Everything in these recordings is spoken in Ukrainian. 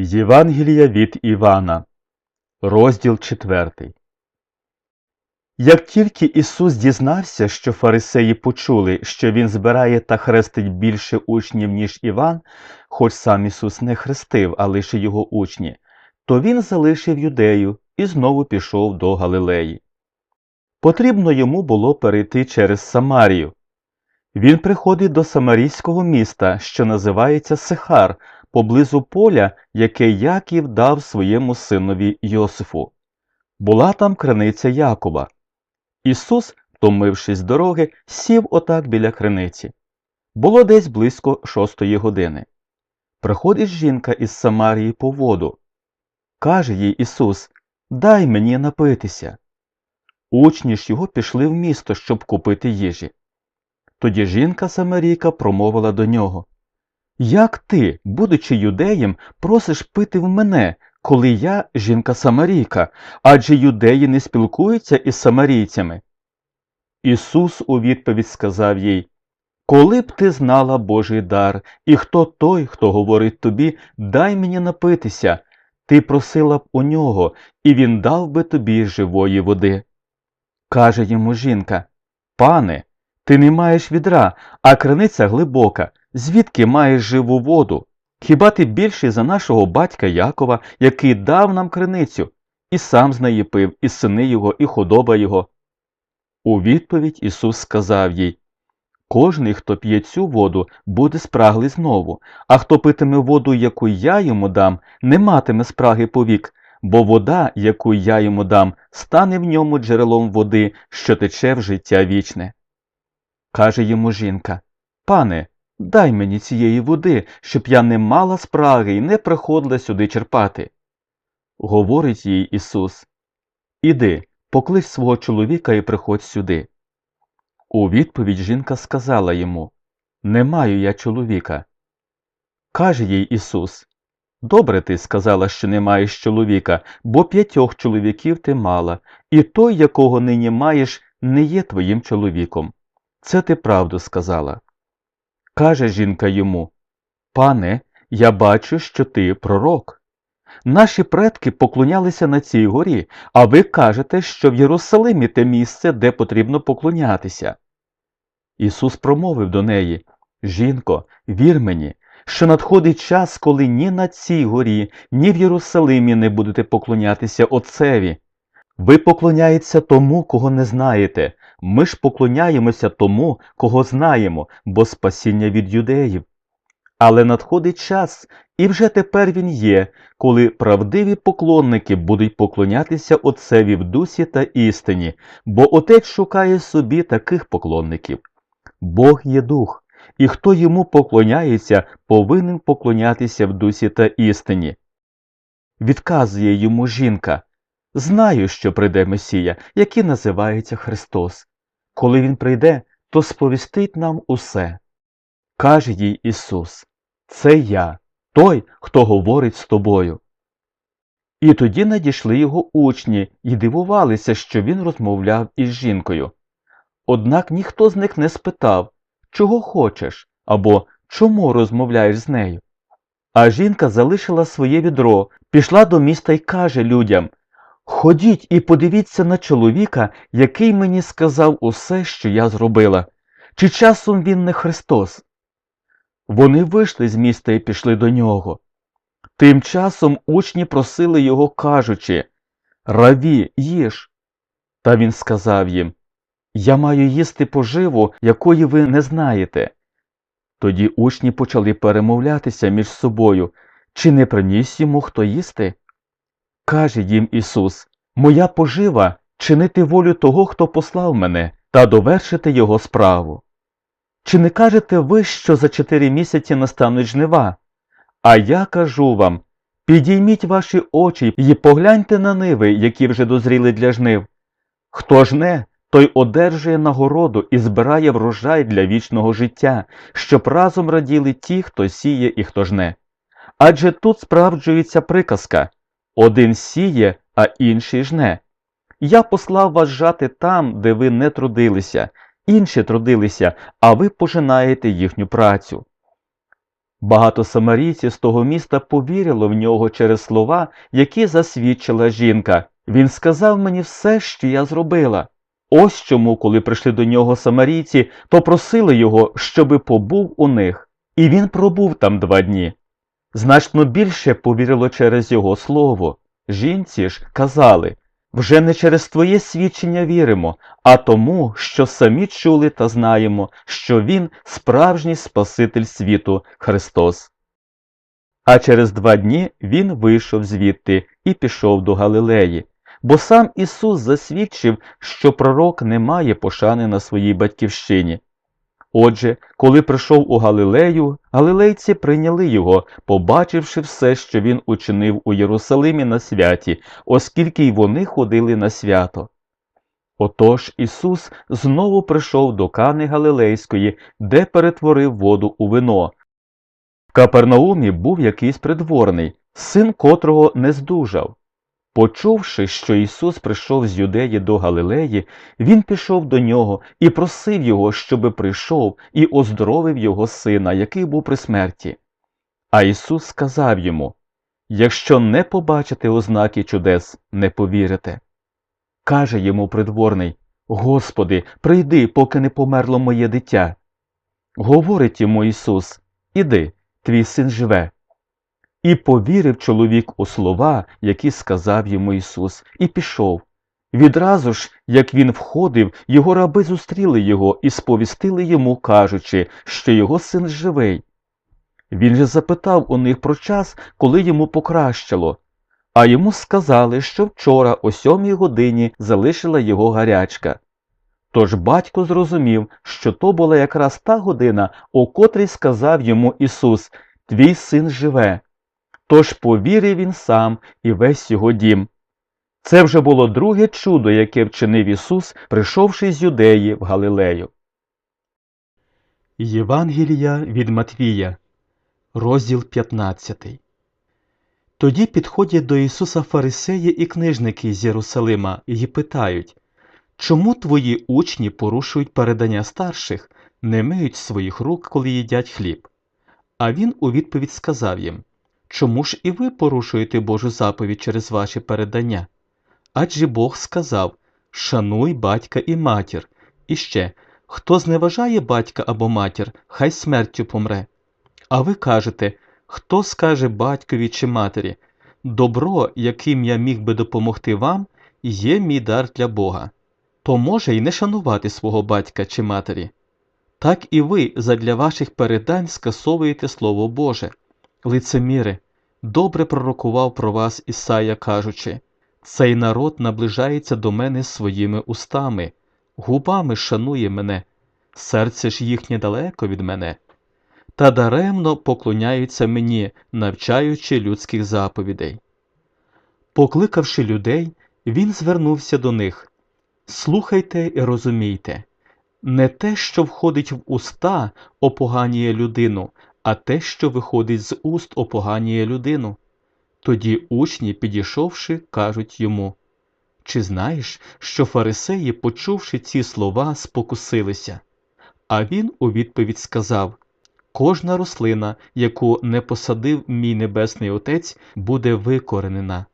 Євангелія від Івана, розділ 4. Як тільки Ісус дізнався, що фарисеї почули, що Він збирає та хрестить більше учнів, ніж Іван, хоч сам Ісус не хрестив, а лише його учні, то Він залишив юдею і знову пішов до Галилеї. Потрібно йому було перейти через Самарію. Він приходить до самарійського міста, що називається Сихар, поблизу поля, яке Яків дав своєму синові Йосифу. Була там криниця Якова. Ісус, втомившись з дороги, сів отак біля криниці. Було десь близько шостої години. Приходить жінка із Самарії по воду. Каже їй Ісус, дай мені напитися. Учні ж його пішли в місто, щоб купити їжі. Тоді жінка Самарійка промовила до нього Як ти, будучи юдеєм, просиш пити в мене, коли я жінка Самарійка, адже юдеї не спілкуються із самарійцями? Ісус у відповідь сказав їй Коли б ти знала Божий дар, і хто той, хто говорить тобі, дай мені напитися, ти просила б у нього, і він дав би тобі живої води. Каже йому жінка Пане, ти не маєш відра, а криниця глибока, звідки маєш живу воду? Хіба ти більший за нашого батька Якова, який дав нам криницю, і сам з неї пив, і сини його, і худоба його? У відповідь Ісус сказав їй Кожний, хто п'є цю воду, буде спраглий знову, а хто питиме воду, яку я йому дам, не матиме спраги повік, бо вода, яку я йому дам, стане в ньому джерелом води, що тече в життя вічне. Каже йому жінка Пане, дай мені цієї води, щоб я не мала спраги і не приходила сюди черпати. Говорить їй Ісус Іди, поклич свого чоловіка і приходь сюди. У відповідь жінка сказала йому Не маю я чоловіка. Каже їй Ісус Добре ти сказала, що не маєш чоловіка, бо п'ятьох чоловіків ти мала, і той, якого нині маєш, не є твоїм чоловіком. Це ти правду сказала. Каже жінка йому Пане, я бачу, що ти пророк. Наші предки поклонялися на цій горі, а ви кажете, що в Єрусалимі те місце, де потрібно поклонятися. Ісус промовив до неї Жінко, вір мені, що надходить час, коли ні на цій горі, ні в Єрусалимі не будете поклонятися Отцеві. Ви поклоняєтеся тому, кого не знаєте. Ми ж поклоняємося тому, кого знаємо, бо спасіння від юдеїв. Але надходить час, і вже тепер він є, коли правдиві поклонники будуть поклонятися Отцеві в дусі та істині, бо Отець шукає собі таких поклонників. Бог є дух, і хто йому поклоняється, повинен поклонятися в дусі та істині. Відказує йому жінка Знаю, що прийде Месія, який називається Христос. Коли Він прийде, то сповістить нам усе. Каже їй Ісус Це я, той, хто говорить з тобою. І тоді надійшли його учні і дивувалися, що він розмовляв із жінкою. Однак ніхто з них не спитав, чого хочеш, або чому розмовляєш з нею. А жінка залишила своє відро, пішла до міста й каже людям Ходіть і подивіться на чоловіка, який мені сказав усе, що я зробила. Чи часом він не Христос? Вони вийшли з міста і пішли до нього. Тим часом учні просили його, кажучи Раві, їж. Та він сказав їм Я маю їсти поживу, якої ви не знаєте. Тоді учні почали перемовлятися між собою, чи не приніс йому хто їсти? Каже їм Ісус Моя пожива чинити волю того, хто послав мене, та довершити його справу. Чи не кажете ви, що за чотири місяці настануть жнива? А я кажу вам підійміть ваші очі і погляньте на ниви, які вже дозріли для жнив. Хто жне, той одержує нагороду і збирає врожай для вічного життя, щоб разом раділи ті, хто сіє і хто жне. Адже тут справджується приказка один сіє, а інший жне. Я послав вас жати там, де ви не трудилися, інші трудилися, а ви пожинаєте їхню працю. Багато самарійців з того міста повірило в нього через слова, які засвідчила жінка. Він сказав мені все, що я зробила. Ось чому, коли прийшли до нього самарійці, попросили його, щоби побув у них, і він пробув там два дні. Значно більше повірило через його слово. Жінці ж казали вже не через твоє свідчення віримо, а тому, що самі чули та знаємо, що Він справжній Спаситель світу Христос. А через два дні він вийшов звідти і пішов до Галилеї, бо сам Ісус засвідчив, що пророк не має пошани на своїй батьківщині. Отже, коли прийшов у Галилею, галилейці прийняли його, побачивши все, що він учинив у Єрусалимі на святі, оскільки й вони ходили на свято. Отож Ісус знову прийшов до Кани Галилейської, де перетворив воду у вино. В Капернаумі був якийсь придворний, син котрого не здужав. Почувши, що Ісус прийшов з Юдеї до Галилеї, Він пішов до нього і просив його, щоби прийшов і оздоровив його сина, який був при смерті. А Ісус сказав йому Якщо не побачите ознаки чудес, не повірите. Каже йому придворний Господи, прийди, поки не померло моє дитя. Говорить йому Ісус Іди, твій син живе. І повірив чоловік у слова, які сказав йому Ісус, і пішов. Відразу ж, як він входив, його раби зустріли його і сповістили йому, кажучи, що його син живий. Він же запитав у них про час, коли йому покращило, а йому сказали, що вчора о сьомій годині залишила його гарячка. Тож батько зрозумів, що то була якраз та година, о котрій сказав йому Ісус Твій син живе. Тож повірив він сам і весь його дім. Це вже було друге чудо, яке вчинив Ісус, прийшовши з Юдеї в Галилею. Євангелія від Матвія, розділ 15 Тоді підходять до Ісуса фарисеї і книжники з Єрусалима і питають Чому твої учні порушують передання старших, не миють своїх рук, коли їдять хліб? А він у відповідь сказав їм Чому ж і ви порушуєте Божу заповідь через ваші передання? Адже Бог сказав Шануй батька і матір. І ще хто зневажає батька або матір, хай смертю помре. А ви кажете, хто скаже батькові чи матері добро, яким я міг би допомогти вам, є мій дар для Бога, то може й не шанувати свого батька чи матері. Так і ви задля ваших передань скасовуєте Слово Боже. Лицеміри, добре пророкував про вас Ісая, кажучи цей народ наближається до мене своїми устами, губами шанує мене, серце ж їхнє далеко від мене, та даремно поклоняються мені, навчаючи людських заповідей. Покликавши людей, він звернувся до них Слухайте і розумійте не те, що входить в уста, опоганює людину, а те, що виходить з уст, опоганює людину. Тоді учні, підійшовши, кажуть йому Чи знаєш, що фарисеї, почувши ці слова, спокусилися? А він у відповідь сказав Кожна рослина, яку не посадив мій небесний отець, буде викоренена.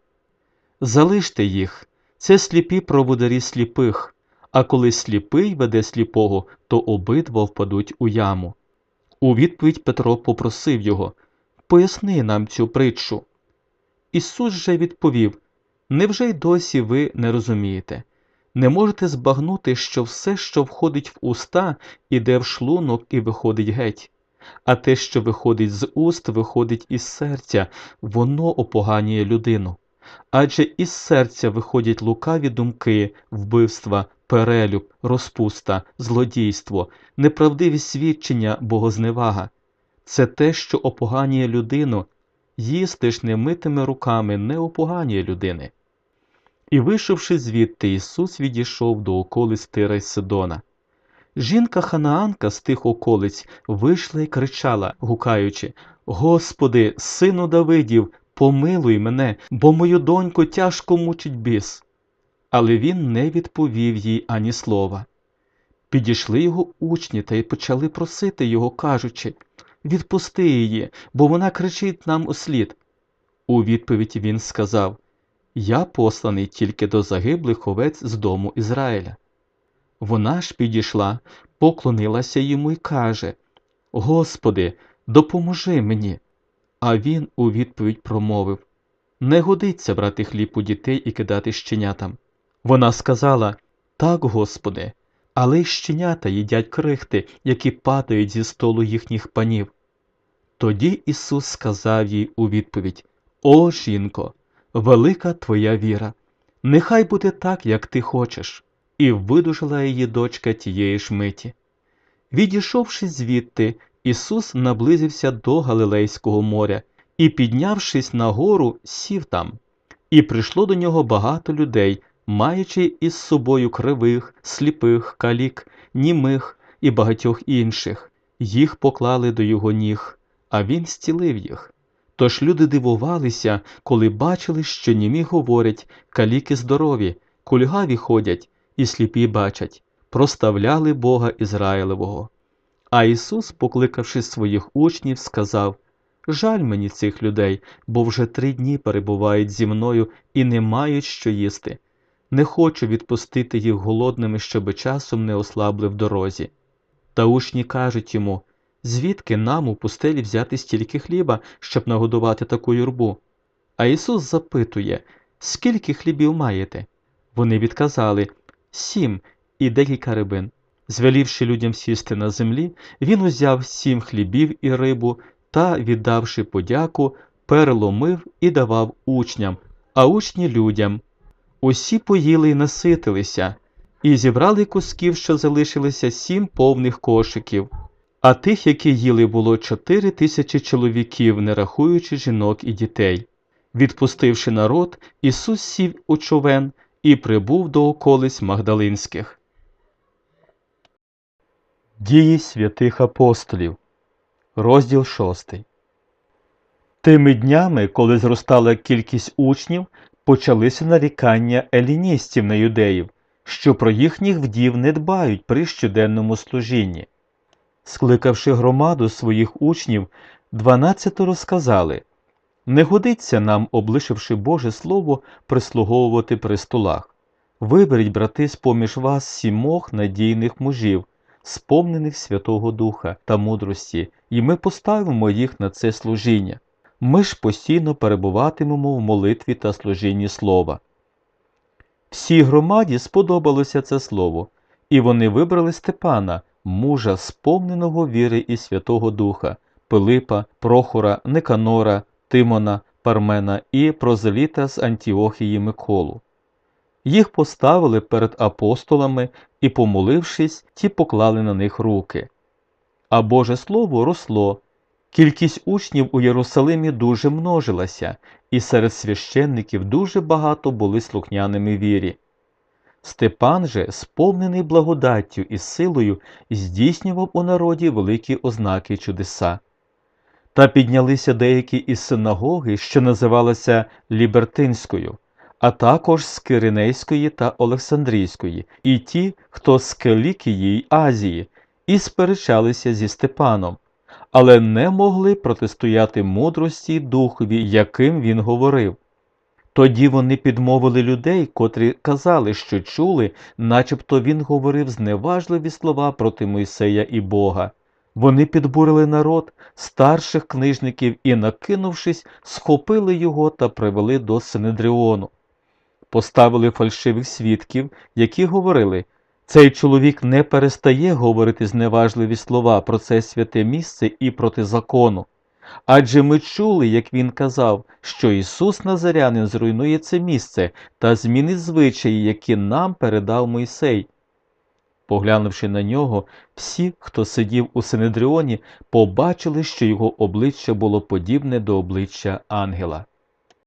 Залиште їх, це сліпі проводарі сліпих, а коли сліпий веде сліпого, то обидва впадуть у яму. У відповідь Петро попросив його Поясни нам цю притчу. Ісус же відповів Невже й досі ви не розумієте? Не можете збагнути, що все, що входить в уста, іде в шлунок і виходить геть, а те, що виходить з уст, виходить із серця, воно опоганює людину. Адже із серця виходять лукаві думки, вбивства, перелюб, розпуста, злодійство, неправдиві свідчення, богозневага. Це те, що опоганює людину, їсти ж немитими руками не опоганює людини. І, вийшовши звідти, Ісус відійшов до околиць Тира й Сидона. Жінка ханаанка з тих околиць вийшла і кричала, гукаючи Господи, сину Давидів, помилуй мене, бо мою доньку тяжко мучить біс. Але він не відповів їй ані слова. Підійшли його учні та й почали просити його, кажучи відпусти її, бо вона кричить нам услід. У відповідь він сказав Я посланий тільки до загиблих овець з дому Ізраїля. Вона ж підійшла, поклонилася йому й каже Господи, допоможи мені. А він у відповідь промовив Не годиться брати хліб у дітей і кидати щенятам. Вона сказала Так, Господи, але й щенята їдять крихти, які падають зі столу їхніх панів. Тоді Ісус сказав їй у відповідь О, жінко, велика твоя віра, нехай буде так, як ти хочеш, і видужила її дочка тієї ж миті. Відійшовши звідти, Ісус наблизився до Галилейського моря і, піднявшись на гору, сів там. І прийшло до нього багато людей, маючи із собою кривих, сліпих, калік, німих і багатьох інших. Їх поклали до його ніг, а він зцілив їх. Тож люди дивувалися, коли бачили, що німі говорять, каліки здорові, кульгаві ходять і сліпі бачать, проставляли Бога Ізраїлевого. А Ісус, покликавши своїх учнів, сказав Жаль мені цих людей, бо вже три дні перебувають зі мною і не мають що їсти. Не хочу відпустити їх голодними, щоби часом не ослабли в дорозі. Та учні кажуть йому звідки нам у пустелі взяти стільки хліба, щоб нагодувати таку юрбу? А Ісус запитує Скільки хлібів маєте? Вони відказали Сім і декілька рибин. Звелівши людям сісти на землі, він узяв сім хлібів і рибу та, віддавши подяку, переломив і давав учням, а учні людям. Усі поїли й наситилися, і зібрали кусків, що залишилися сім повних кошиків. А тих, які їли, було чотири тисячі чоловіків, не рахуючи жінок і дітей. Відпустивши народ, Ісус сів у човен і прибув до околиць Магдалинських. Дії святих апостолів, розділ 6 Тими днями, коли зростала кількість учнів, почалися нарікання еліністів на юдеїв, що про їхніх вдів не дбають при щоденному служінні. Скликавши громаду своїх учнів, дванадцятеро сказали Не годиться нам, облишивши Боже Слово, прислуговувати при столах. Виберіть, брати, з поміж вас сімох надійних мужів, сповнених Святого Духа та мудрості, і ми поставимо їх на це служіння. Ми ж постійно перебуватимемо в молитві та служінні слова. Всій громаді сподобалося це слово, і вони вибрали Степана, мужа, сповненого віри і Святого Духа, Пилипа, Прохора, Никанора, Тимона, Пармена і прозеліта з Антіохії Миколу. Їх поставили перед апостолами і, помолившись, ті поклали на них руки. А Боже Слово росло. Кількість учнів у Єрусалимі дуже множилася, і серед священників дуже багато були слухняними вірі. Степан же, сповнений благодаттю і силою, здійснював у народі великі ознаки чудеса. Та піднялися деякі із синагоги, що називалася Лібертинською, а також з Киринейської та Олександрійської, і ті, хто з Келікії Азії, і сперечалися зі Степаном, але не могли протистояти мудрості духові, яким він говорив. Тоді вони підмовили людей, котрі казали, що чули, начебто він говорив зневажливі слова проти Мойсея і Бога. Вони підбурили народ, старших книжників і, накинувшись, схопили його та привели до Синедріону. Поставили фальшивих свідків, які говорили цей чоловік не перестає говорити зневажливі слова про це святе місце і проти закону. Адже ми чули, як він казав, що Ісус Назарянин зруйнує це місце та змінить звичаї, які нам передав Мойсей. Поглянувши на нього, всі, хто сидів у Синедріоні, побачили, що його обличчя було подібне до обличчя ангела.